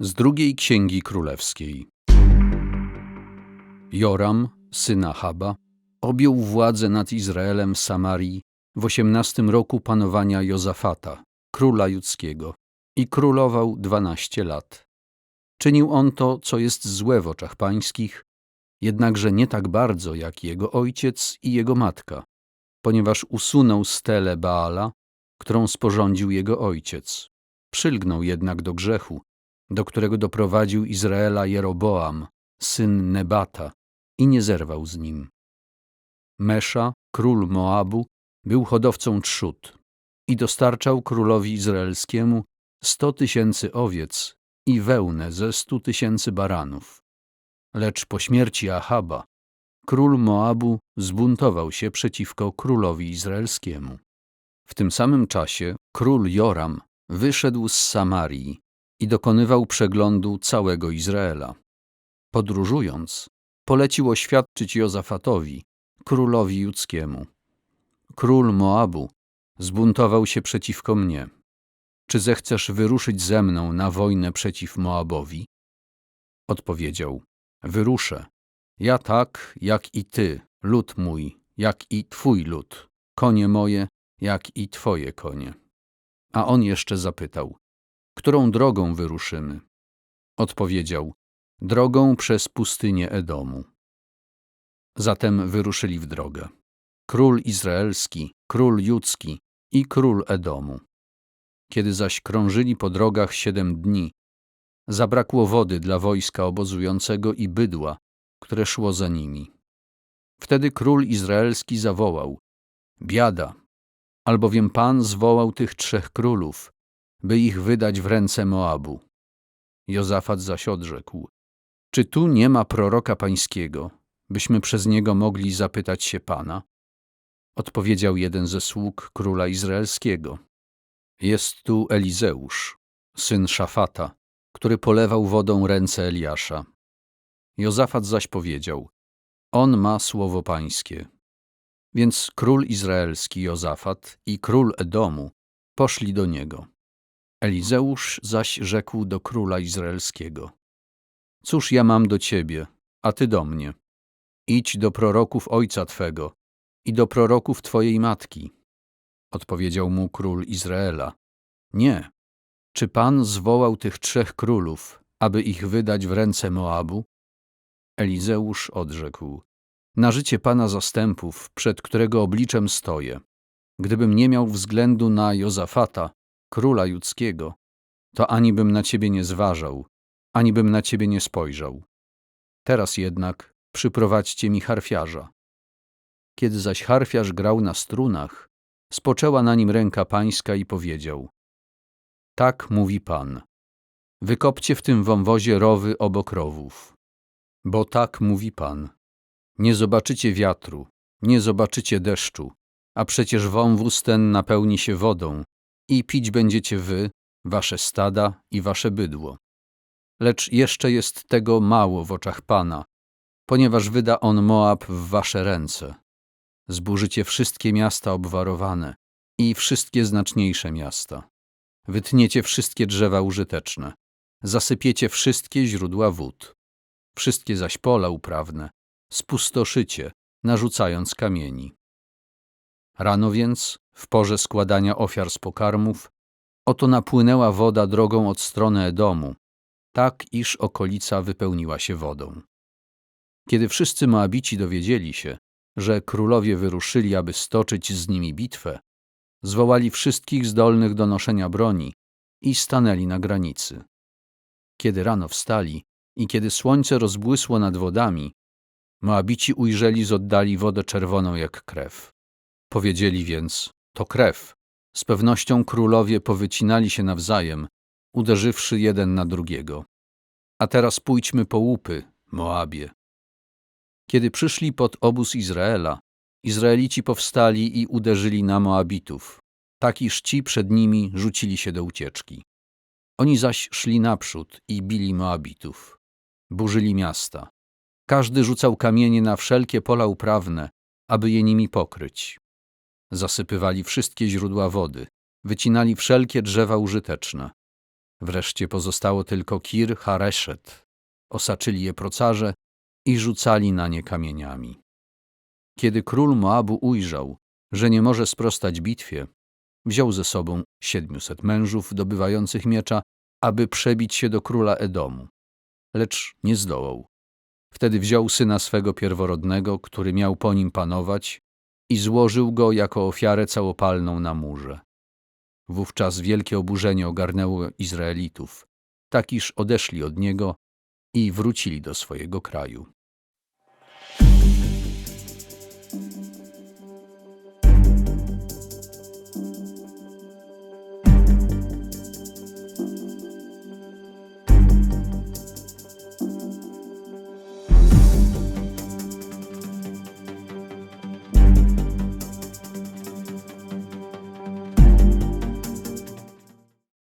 Z drugiej księgi królewskiej. Joram, syn Ahaba, objął władzę nad Izraelem w Samarii w osiemnastym roku panowania Jozafata, króla judzkiego, i królował dwanaście lat. Czynił on to, co jest złe w oczach pańskich, jednakże nie tak bardzo jak jego ojciec i jego matka, ponieważ usunął stelę Baala, którą sporządził jego ojciec. Przylgnął jednak do grzechu, do którego doprowadził Izraela Jeroboam, syn Nebata, i nie zerwał z nim. Mesza, król Moabu, był hodowcą trzód i dostarczał królowi izraelskiemu sto tysięcy owiec i wełnę ze stu tysięcy baranów. Lecz po śmierci Ahaba, król Moabu zbuntował się przeciwko królowi izraelskiemu. W tym samym czasie król Joram wyszedł z Samarii i dokonywał przeglądu całego Izraela. Podróżując, polecił oświadczyć Jozafatowi, królowi judzkiemu. Król Moabu zbuntował się przeciwko mnie. Czy zechcesz wyruszyć ze mną na wojnę przeciw Moabowi? Odpowiedział, wyruszę. Ja tak, jak i ty, lud mój, jak i twój lud, konie moje, jak i twoje konie. A on jeszcze zapytał, którą drogą wyruszymy? Odpowiedział, drogą przez pustynię Edomu. Zatem wyruszyli w drogę. Król izraelski, król judzki i król Edomu. Kiedy zaś krążyli po drogach siedem dni, zabrakło wody dla wojska obozującego i bydła, które szło za nimi. Wtedy król izraelski zawołał: Biada, albowiem Pan zwołał tych trzech królów, by ich wydać w ręce Moabu. Jozafat zaś odrzekł: Czy tu nie ma proroka pańskiego, byśmy przez niego mogli zapytać się Pana? Odpowiedział jeden ze sług króla izraelskiego. Jest tu Elizeusz, syn Szafata, który polewał wodą ręce Eliasza. Jozafat zaś powiedział: On ma słowo pańskie. Więc król izraelski Jozafat i król Edomu poszli do niego. Elizeusz zaś rzekł do króla izraelskiego: Cóż ja mam do ciebie, a ty do mnie? Idź do proroków ojca twego i do proroków twojej matki. Odpowiedział mu król Izraela: Nie. Czy pan zwołał tych trzech królów, aby ich wydać w ręce Moabu? Elizeusz odrzekł: Na życie pana zastępów, przed którego obliczem stoję, gdybym nie miał względu na Jozafata, króla judzkiego, to ani bym na ciebie nie zważał, ani bym na ciebie nie spojrzał. Teraz jednak przyprowadźcie mi harfiarza. Kiedy zaś harfiarz grał na strunach, spoczęła na nim ręka pańska i powiedział: Tak mówi Pan. Wykopcie w tym wąwozie rowy obok rowów. Bo tak mówi Pan. Nie zobaczycie wiatru, nie zobaczycie deszczu, a przecież wąwóz ten napełni się wodą i pić będziecie wy, wasze stada i wasze bydło. Lecz jeszcze jest tego mało w oczach Pana, ponieważ wyda on Moab w wasze ręce. Zburzycie wszystkie miasta obwarowane i wszystkie znaczniejsze miasta. Wytniecie wszystkie drzewa użyteczne. Zasypiecie wszystkie źródła wód. Wszystkie zaś pola uprawne spustoszycie, narzucając kamieni. Rano więc, w porze składania ofiar z pokarmów, oto napłynęła woda drogą od strony Edomu, tak iż okolica wypełniła się wodą. Kiedy wszyscy Moabici dowiedzieli się, że królowie wyruszyli, aby stoczyć z nimi bitwę, zwołali wszystkich zdolnych do noszenia broni i stanęli na granicy. Kiedy rano wstali i kiedy słońce rozbłysło nad wodami, Moabici ujrzeli z oddali wodę czerwoną jak krew. Powiedzieli więc, to krew. Z pewnością królowie powycinali się nawzajem, uderzywszy jeden na drugiego. A teraz pójdźmy po łupy, Moabie. Kiedy przyszli pod obóz Izraela, Izraelici powstali i uderzyli na Moabitów, tak iż ci przed nimi rzucili się do ucieczki. Oni zaś szli naprzód i bili Moabitów. Burzyli miasta. Każdy rzucał kamienie na wszelkie pola uprawne, aby je nimi pokryć. Zasypywali wszystkie źródła wody, wycinali wszelkie drzewa użyteczne. Wreszcie pozostało tylko Kir Hareszet. Osaczyli je procarze i rzucali na nie kamieniami. Kiedy król Moabu ujrzał, że nie może sprostać bitwie, wziął ze sobą siedmiuset mężów dobywających miecza, aby przebić się do króla Edomu. Lecz nie zdołał. Wtedy wziął syna swego pierworodnego, który miał po nim panować, i złożył go jako ofiarę całopalną na murze. Wówczas wielkie oburzenie ogarnęło Izraelitów, tak iż odeszli od niego i wrócili do swojego kraju.